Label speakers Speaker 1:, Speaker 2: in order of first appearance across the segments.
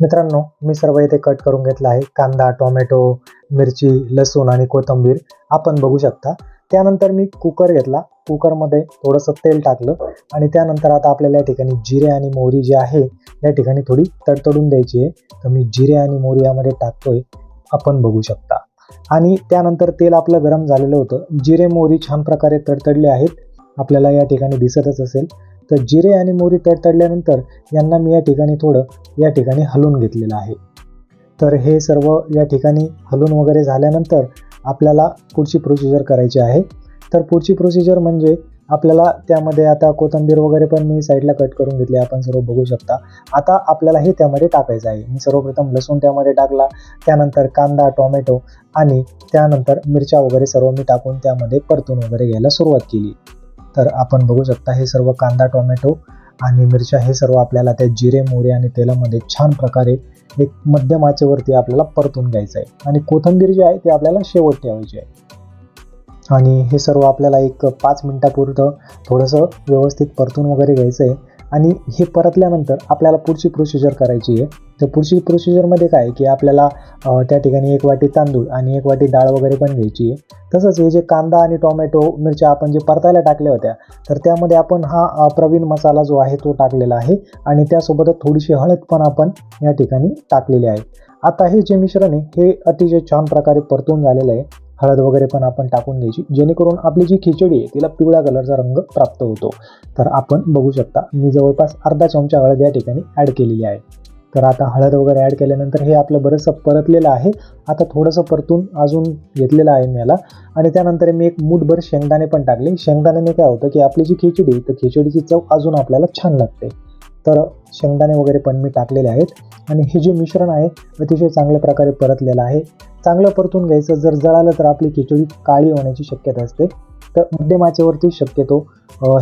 Speaker 1: मित्रांनो मी सर्व इथे कट करून घेतला आहे. कांदा टोमॅटो मिरची लसूण आणि कोथिंबीर आपण बघू शकता. त्यानंतर मी कुकर घेतला. कुकरमध्ये थोडंसं तेल टाकलं आणि त्यानंतर आता आपल्याला या ठिकाणी जिरे आणि मोहरी जी आहे या ठिकाणी थोडी तडतडून द्यायची आहे. तर मी जिरे आणि मोहरी यामध्ये टाकतोय. आपण बघू शकता. आणि त्यानंतर तेल आपलं गरम झालेलं होतं. जिरे मोहरी छान प्रकारे तडतडले आहेत. आपल्याला या ठिकाणी दिसतच असेल. तर जिरे आणि मोहरी तडतडल्यानंतर यांना मी या ठिकाणी थोडं या ठिकाणी हलवून घेतलेलं आहे. तर हे सर्व या ठिकाणी हलवून वगैरे झाल्यानंतर आपल्याला पुढची प्रोसिजर करायची आहे. तर पुढची प्रोसिजर म्हणजे आपल्याला त्यामध्ये आता कोथिंबीर वगैरे पण मी साईडला कट करून घेतली आपण सर्व बघू शकता. आता आपल्याला हे त्यामध्ये टाकायचं आहे. मी सर्वप्रथम लसूण त्यामध्ये टाकला. त्यानंतर कांदा टोमॅटो आणि त्यानंतर मिरच्या वगैरे सर्व मी टाकून त्यामध्ये परतून वगैरे घ्यायला सुरुवात केली. तर आपण बघू शकता हे सर्व कांदा टोमॅटो आणि मिरच्या हे सर्व आपल्याला त्या जिरे मोरे आणि तेलामध्ये छान प्रकारे एक मध्यम आचेवरती आपल्याला परतून घ्यायचं आहे आणि कोथिंबीर जी आहे ती आपल्याला शेवट ठेवायची आहे. आणि हे सर्व आपल्याला एक पाच मिनटापुरतं थोडंसं व्यवस्थित परतून वगैरे घ्यायचं आहे आणि हे परतल्यानंतर आपल्याला पुढची प्रोसिजर करायची आहे. तर पुढची प्रोसिजरमध्ये काय की आपल्याला त्या ठिकाणी एक वाटी तांदूळ आणि एक वाटी डाळ वगैरे पण घ्यायची आहे. तसंच हे जे कांदा आणि टोमॅटो मिरच्या आपण जे परतायला टाकल्या होत्या तर त्यामध्ये आपण हा प्रवीण मसाला जो आहे तो टाकलेला आहे आणि त्यासोबतच थोडीशी हळद पण आपण या ठिकाणी टाकलेली आहे. आता हे जे मिश्रण आहे हे अतिशय छान प्रकारे परतून झालेलं आहे. हळद वगैरे पण आपण टाकून घ्यायची. जेणेकरून आपली जी खिचडी आहे तिला पिवळ्या कलरचा रंग प्राप्त होतो. तर आपण बघू शकता मी जवळपास अर्धा चमचा हळद या ठिकाणी ॲड केलेली आहे. तर आता हळद वगैरे ॲड केल्यानंतर हे आपलं बरंचसं परतलेलं आहे. आता थोडंसं परतून अजून घेतलेलं आहे मी याला. आणि त्यानंतर मी एक मूठभर शेंगदाणे पण टाकले. शेंगदाण्याने काय होतं की आपली जी खिचडी तर खिचडीची चव अजून आपल्याला छान लागते. तर शेंगदाणे वगैरे पण मी टाकलेले आहेत. आणि हे जे मिश्रण आहे अतिशय चांगल्या प्रकारे परतलेलं आहे. चांगलं परतून घ्यायचं जर जळालं तर आपली खिचडी काळी होण्याची शक्यता असते. तर मध्यम आचेवरती शक्यतो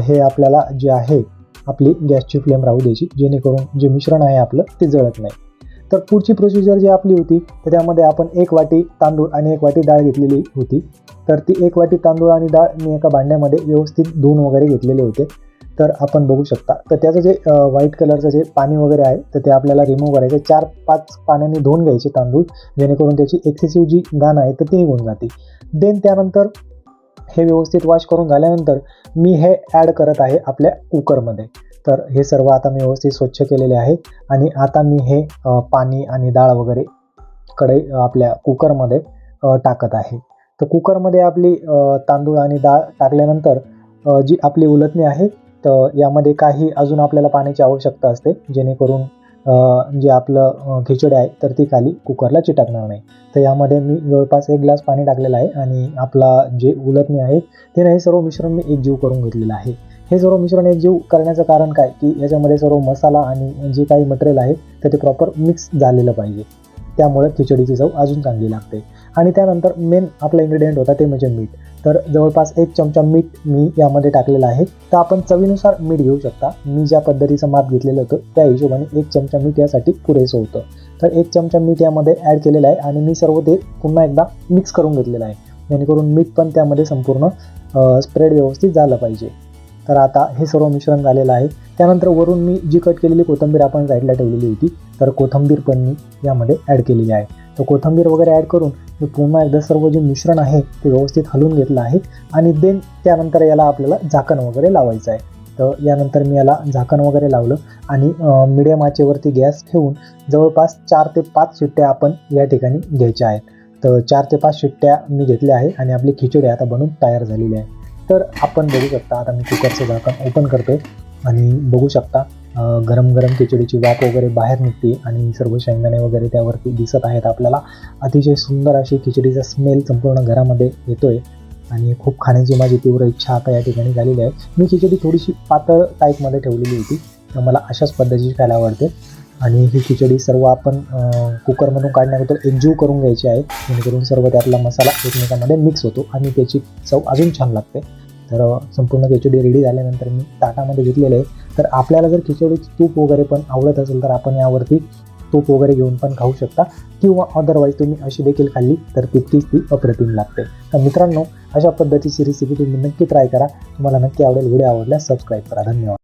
Speaker 1: हे आपल्याला जे आहे आपली गॅसची फ्लेम राहू द्यायची जेणेकरून जे मिश्रण आहे आपलं ते जळत नाही. तर पुढची प्रोसिजर जी आपली होती तर त्यामध्ये आपण एक वाटी तांदूळ आणि एक वाटी डाळ घेतलेली होती. तर ती एक वाटी तांदूळ आणि डाळ मी एका भांड्यामध्ये व्यवस्थित धुवून वगैरे घेतलेले होते. तर आपण बघू शकता. तर त्याचं जे व्हाईट कलरचं जे पाणी वगैरे आहे तर ते आपल्याला रिमूव्ह करायचं चार पाच पाण्याने धुवून घ्यायचे तांदूळ जेणेकरून त्याची एक्सेसिव्ह जी घाण आहे तर ती निघून जाते. देन त्यानंतर हे व्यवस्थित वॉश करून झाल्यानंतर मी हे ॲड करत आहे आपल्या कुकरमध्ये तर हे सर्व आता मी व्यवस्थित स्वच्छ केलेले आहे आणि आता मी हे पाणी आणि डाळ वगैरे कडे आपल्या कुकरमध्ये टाकत आहे. तर कुकरमध्ये आपली तांदूळ आणि डाळ टाकल्यानंतर जी आपली उलटणी आहे तर यामध्ये काही अजून आपल्याला पाण्याची आवश्यकता असते जेणेकरून जे आपलं खिचडी आहे तर ती खाली कुकरला चिटकणार नाही. तर यामध्ये मी जवळपास एक ग्लास पाणी टाकलेलं आहे आणि आपला जे उलटणी आहे ते नाही सर्व मिश्रण मी एकजीव करून घेतलेलं आहे. हे सर्व मिश्रण एकजीव करण्याचं कारण काय की याच्यामध्ये सर्व मसाला आणि जे काही मटेरियल आहे तर ते प्रॉपर मिक्स झालेलं पाहिजे. त्यामुळे खिचडीची चव अजून चांगली लागते. आणि त्यानंतर मेन आपला इन्ग्रेडियंट होता ते म्हणजे मीठ. तर जवळपास एक चमचा मीठ मी यामध्ये टाकलेलं आहे. तर आपण चवीनुसार मीठ घेऊ शकता. मी ज्या पद्धतीचं माप घेतलेलं होतं त्या हिशोबाने एक चमचा मीठ यासाठी पुरेसं होतं. तर एक चमचा मीठ यामध्ये ॲड केलेलं आहे आणि मी सर्व ते पुन्हा एकदा मिक्स करून घेतलेलं आहे. जेणेकरून मीठ पण त्यामध्ये संपूर्ण स्प्रेड व्यवस्थित झालं पाहिजे. तर आता हे सर्व मिश्रण झालेलं आहे. त्यानंतर वरून मी जी कट केलेली कोथिंबीर आपण साईडला ठेवलेली होती तर कोथिंबीर पण मी यामध्ये ॲड केलेली आहे. तर कोथिंबीर वगैरे ॲड करून मी पुन्हा एकदा सर्व जे मिश्रण आहे ते व्यवस्थित हलवून घेतलं आहे आणि देन त्यानंतर याला आपल्याला झाकण वगैरे लावायचं आहे. तर यानंतर मी याला झाकण वगैरे लावलं आणि मिडियम आचेवरती गॅस ठेवून जवळपास चार ते पाच शिट्ट्या आपण या ठिकाणी घ्यायच्या आहेत. तर चार ते पाच शिट्ट्या मी घेतल्या आहे आणि आपली खिचडी आता बनून तयार झालेली आहे. तर आपण बघू शकता आता मी कुकरचं झाकण ओपन करतो आणि बघू शकता गरम गरम खिचडीची वाफ वगैरे बाहेर निघते आणि सर्व शेंगदाणे वगैरे त्यावरती दिसत आहेत आपल्याला. अतिशय सुंदर अशी खिचडीचा स्मेल संपूर्ण घरामध्ये येतोय आणि खूप खाण्याची माझी तीव्र इच्छा आता या ठिकाणी झालेली आहे. मी खिचडी थोडीशी पातळ टाईपमध्ये ठेवलेली होती तर मला अशाच पद्धतीची खायला आवडते. आणि ही खिचडी सर्व आपण कुकरमधून काढण्याबद्दल एकजीव करून घ्यायची आहे जेणेकरून सर्व त्यातला मसाला एकमेकांमध्ये मिक्स होतो आणि त्याची चव अजून छान लागते. तर संपूर्ण खिचडी रेडी झाल्यानंतर मी ताटामध्ये घेतलेलं आहे तर आपल्याला जर खिचडीची तूप वगैरे पण आवडत असेल तर आपण यावरती तूप वगैरे घेऊन पण खाऊ शकता. किंवा अदरवाईज तुम्ही अशी देखील खाल्ली तर तितकीच ती अप्रतिम लागते. तर मित्रांनो अशा पद्धतीची रेसिपी तुम्ही नक्की ट्राय करा. तुम्हाला नक्की आवडेल व्हिडिओ आवडल्यास सबस्क्राईब करा. धन्यवाद.